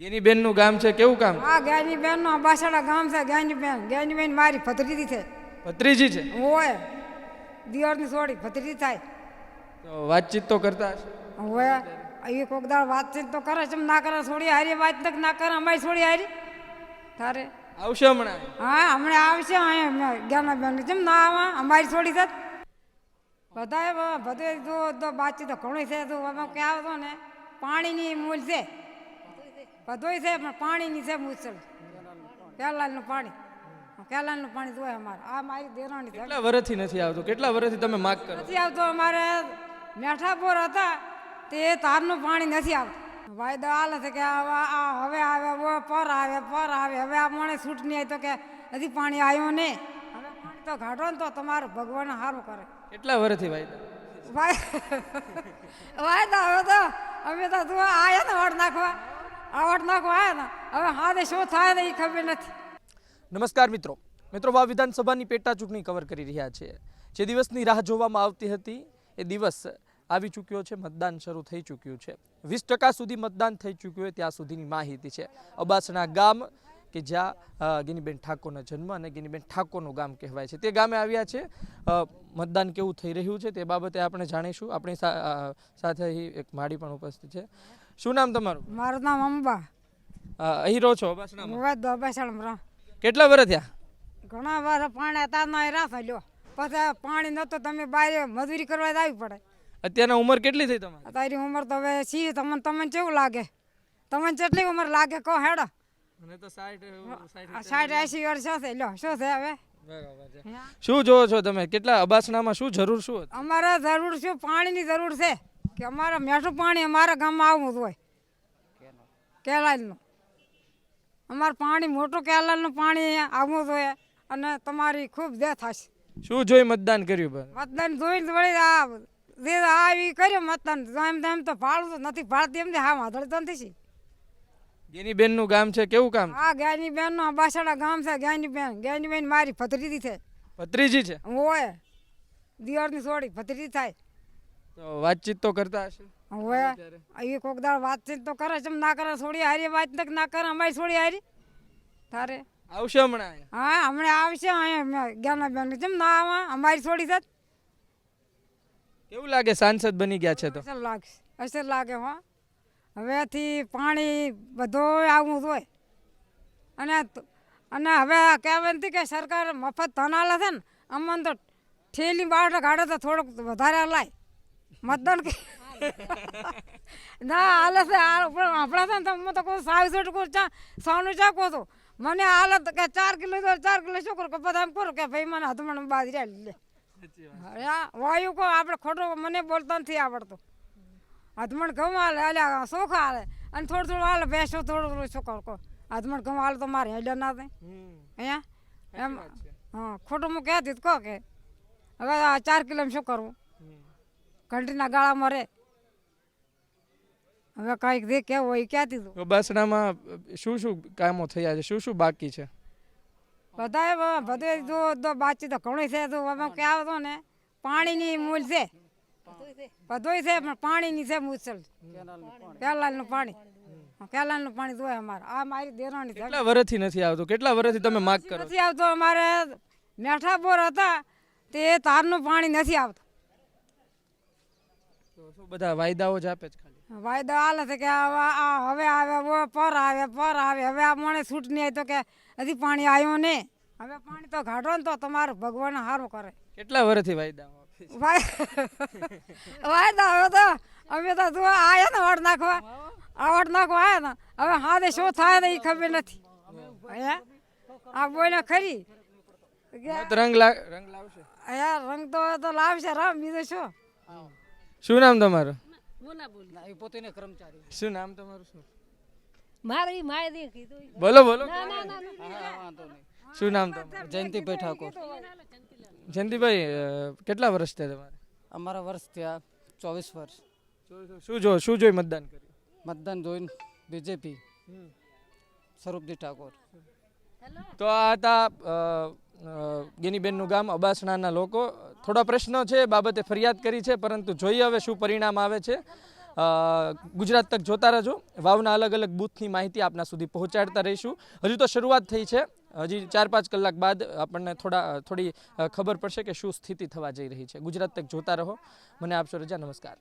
ગેનીબેનનું ગામ છે કેવું કામ આ ગાયની બેન નો બાસડા ગામ છે ગાયની બેન ગાયની બેન મારી ભત્રીજી છે. ભત્રીજી છે? હોય. દિવાળની છોડી ભત્રીજી થાય. તો વાતચીત તો કરતા હશે. ઓય એ કોક દાળ વાતચીત તો કરે છે ના કરે છોડી હારી વાત તક ના કરે અમારી છોડી હારી. તારે? આવશે હમણાં? હા હમણાં આવશે અહીંયા જ્ઞાના બેન કેમ ના આવે અમારી છોડી છે. બધા બધે તો બાતચીત તો ઘણી છે તો અમે ક્યાં આવતો ને? પાણીની મૂલ છે. બધુંય છે પણ પાણીની છે મુસલ કેલાલનું પાણી. કેલાલનું પાણી જોઈએ અમારે. આ મારી દેરાણી કેટલા વર્ષથી નથી આવતું? કેટલા વર્ષથી તમે માગ કરો? નથી આવતો અમારે મેઠાપોર હતા તે તારનું પાણી નથી આવતું. વાયદો આલે છે કે આ હવે આવે પર આવે પર આવે. હવે આ મણે છૂટ નહીં તો કે હજી પાણી આવ્યું નહીં. હવે પાણી તો ઘાટો ને તો તમારું ભગવાન સારું કરે. કેટલા વર્ષથી વાયદો? વાયદા હવે તો અમે તો તું આયા ને વડ નાખવા. આ નાખો આવ્યા હવે હાથે શું થાય ને એ ખબર નથી. નમસ્કાર મિત્રો. મિત્રો આ વિધાનસભાની પેટા ચૂંટણી કવર કરી રહ્યા છે. જે દિવસની રાહ જોવામાં આવતી હતી, એ દિવસ આવી ચૂક્યો છે, મતદાન શરૂ થઈ ચૂક્યું છે. વીસ ટકા સુધી મતદાન થઈ ચૂક્યું હોય ત્યાં સુધીની માહિતી છે. અબાસણા ગામ કે જ્યાં ગિનીબેન ઠાકોરનો જન્મ અને ગિનીબેન ઠાકોરનું ગામ કહેવાય છે. તે ગામે આવ્યા છે. મતદાન કેવું થઈ રહ્યું છે તે બાબતે આપણે જાણીશું. આપણી સા- સાથે એક માડી પણ ઉપસ્થિત છે. શું નામ તમારું? મારું નામ અંબા. અહીં રહો છો કેટલા વર્ષ થયા? ઘણા વાર પાણી હતા રાખ લ્યો પછી પાણી નતો તમે બહાર મજૂરી કરવા જ આવી પડે. અત્યારના ઉંમર કેટલી થઈ તમારી? તારી ઉંમર તો હવે છીએ તમને તમને કેવું લાગે? તમને કેટલી ઉંમર લાગે કહો હેડો. મને તો સાઠ આ સાઠ વર્ષ છે લ્યો શું છે હવે? શું જોવો છો તમે? કેટલા અબાસણામાં શું જરૂર શું અમારે જરૂર શું? પાણીની જરૂર છે. કે અમારે મીઠું પાણી અમારા ગામમાં આવવું જ હોય. કેલાલનું. અમારે પાણી મોટું કેલાલનું પાણી આવવું જોઈએ હોય અને તમારી ખૂબ દે થશે. શું જોઈ મતદાન કર્યું મતદાન જોઈને વળી આ જે આવી કર્યો મતદાન એમ તેમ તો ફાળતું તો નથી ફાળતી એમ હા વાંધળ તો નથી શી. ગેની બેનનું ગામ છે કેવું કામ આ ગાયની બેન નો બાસડા ગામ છે ગાયની બેન ગાયની બેન મારી ભત્રીજી છે. ભત્રીજી છે? હોય. દિવાળની છોડી ભત્રીજી થાય. તો વાતચીત તો કરતા હશે. ઓય એ કોક દાળ વાતચીત તો કરે છે ના કરે છોડી હારી વાત તક ના કરે અમારી છોડી હારી. તારે? આવશે હમણાં હા હમણાં આવશે અહીંયા જ્ઞાના બેન જેમ ના આવે અમારી છોડી છે. કેવું લાગે સાંસદ બની ગયા છે તો? અસર અસર લાગે હો. હવેથી પાણી બધો આવવું જોઈએ. હોય અને અને હવે કહેવાય નથી કે સરકાર મફત ધન આલે છે ને અમને તો ઠેલી બાર ગાડે તો થોડુંક વધારે લાય. મતદાન કે ના હાલે છે આપણા છે ને તમે તો કહું સાવ છોટકું ચા સોનું ચા કહો તો મને હાલત કે ચાર કિલો તો ચાર કિલો શું કરું? કે બધા એમ કરું કે ભાઈ મને હથમણ બાજરી લે. વાયુ કહો આપણે ખોટો મને બોલતા નથી આવડતું. હથમણ ઘઉં હાલે અલ્યા સોખા હાલે અને થોડું થોડું હાલે ભેંસો થોડું થોડું શું કહો. હથમણ ઘઉં હાલે તો મારે હેડે ના થાય. અહીંયા એમ? હા ખોટું હું કહેતી કહો કે હવે ચાર કિલો શું કરવું ઘંટીના ગાળામાં મરે હવે કંઈક દે કેવું હોય ક્યાં તું. અબાસણામાં શું શું કામો થયા છે? શું શું બાકી છે? બધા બધે જો તો બાતચીત તો ઘણું છે. તો અમે ક્યાં આવતો ને પાણીની મૂલ છે. બધુંય છે પણ. પાણીની છે મુસલ કેલાલનું પાણી. કેલાલનું પાણી. જોઈએ અમારે. આ મારી દેરાણી કેટલા વર્ષથી નથી આવતું? કેટલા વર્ષથી તમે માગ કરો? નથી આવતો. અમારે મેઠાપોર હતા તે તારનું પાણી નથી આવતું. બધા વાયદાઓ જ આપે છે ખાલી? વાયદા હાલે છે કે આ આ હવે આવે પર આવે પર આવે. હવે આ મને છૂટ નહીં આવી તો કે હજી પાણી આવ્યું નહીં. હવે પાણી તો ઘાટો ને તો તમારું ભગવાન સારું કરે. કેટલા વર્ષથી વાયદાઓ છે? વાય- હવે તો અમે તો તું આયા ને વડ નાખવા. આ વડ નાખવા આયા ને. હવે હાથે શું થાય ને એ ખબર નથી. આ બોલે ખરી. રંગ રંગ લાવશે. રંગ તો તો લાવશે રામ બીજું શું? શું નામ તમારું? બોલા બોલ. એ પોતે ને કર્મચારી. શું નામ તમારું શું? મારી માએ કીધું. બોલો બોલો. શું નામ તમારું? જયંતિભાઈ ઠાકોર. જયંતિભાઈ કેટલા વર્ષ થયા તમારે? અમારા વર્ષ થયા ચોવીસ વર્ષ. શું- જો શું જોઈ મતદાન કર્યું? મતદાન જોઈને બીજેપી સ્વરૂપજી ઠાકોર. તો આ હતા ગેનીબેનનું ગામ અબાસણાના લોકો. થોડા પ્રશ્નો છે બાબતે ફરિયાદ કરી છે પરંતુ જોઈએ હવે શું પરિણામ આવે છે. ગુજરાત તક જોતા રહેજો. વાવના અલગ અલગ બૂથની માહિતી આપના સુધી પહોંચાડતા રહીશું. હજુ તો શરૂઆત થઈ છે. હજી ચાર પાંચ કલાક બાદ આપણને થોડા, થોડી ખબર પડશે કે શું સ્થિતિ થવા જઈ રહી છે. ગુજરાત તક જોતા રહો. મને આપશો રજા નમસ્કાર.